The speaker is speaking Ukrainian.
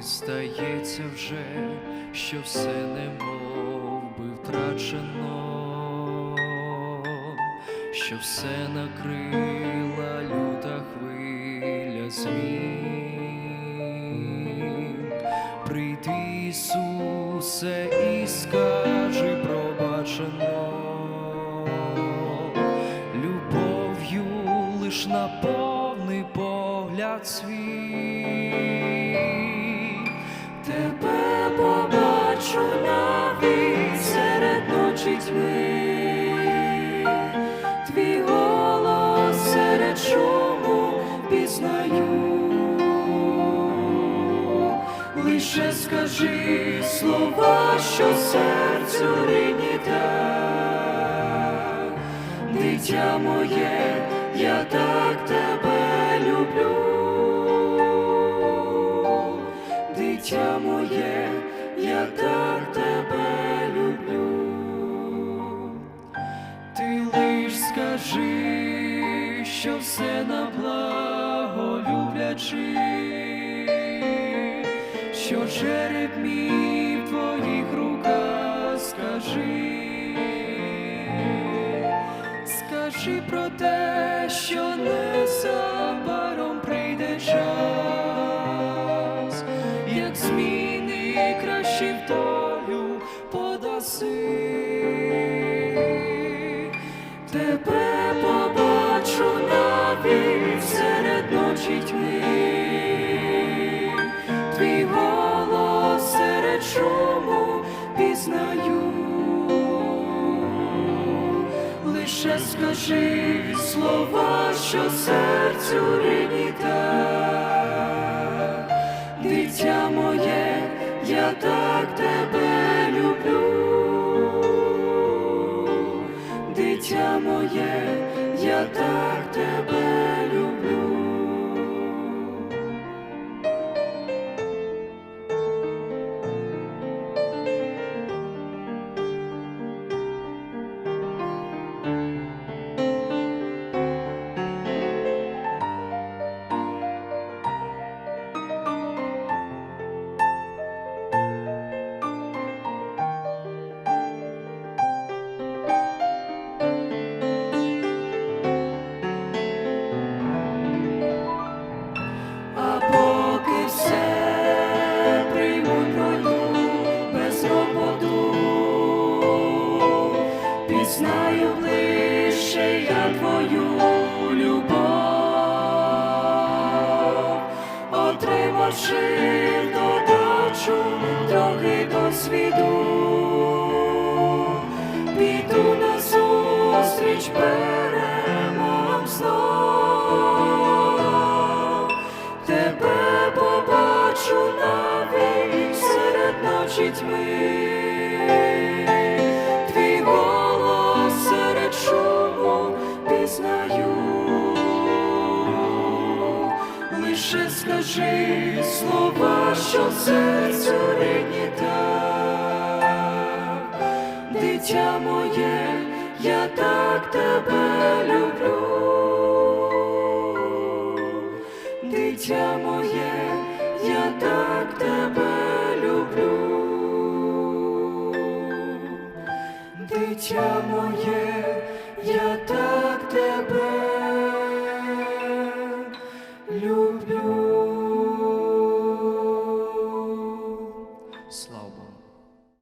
здається вже, що все немов би втрачено, що все накрила люта хвиля змін. Прийди, Ісусе, і скажи пробачено, любов'ю лиш наповни погляд свій. Скажи слова, що серцю рідні так. Дитя моє, я так тебе люблю дитя моє, я так тебе люблю. Ти лиш скажи, що все на благо люблячи, що череп мій в твоїх руках скажи, скажи про те, що незабаром прийде час, як зміни кращі в долю подаси. Тебе побачу навіть пізнаю. Лише скажи слова, що серцю рідні так. Дитя моє, я так тебе люблю. Дитя моє, я так тебе отримавши додачу трохи досвіду, піду на зустріч перемогам знов. Тебе побачу навіть серед ночі тьми, що серцю рідні так. Дитя моє, я так тебе люблю. Дитя моє, я так тебе люблю. Дитя моє,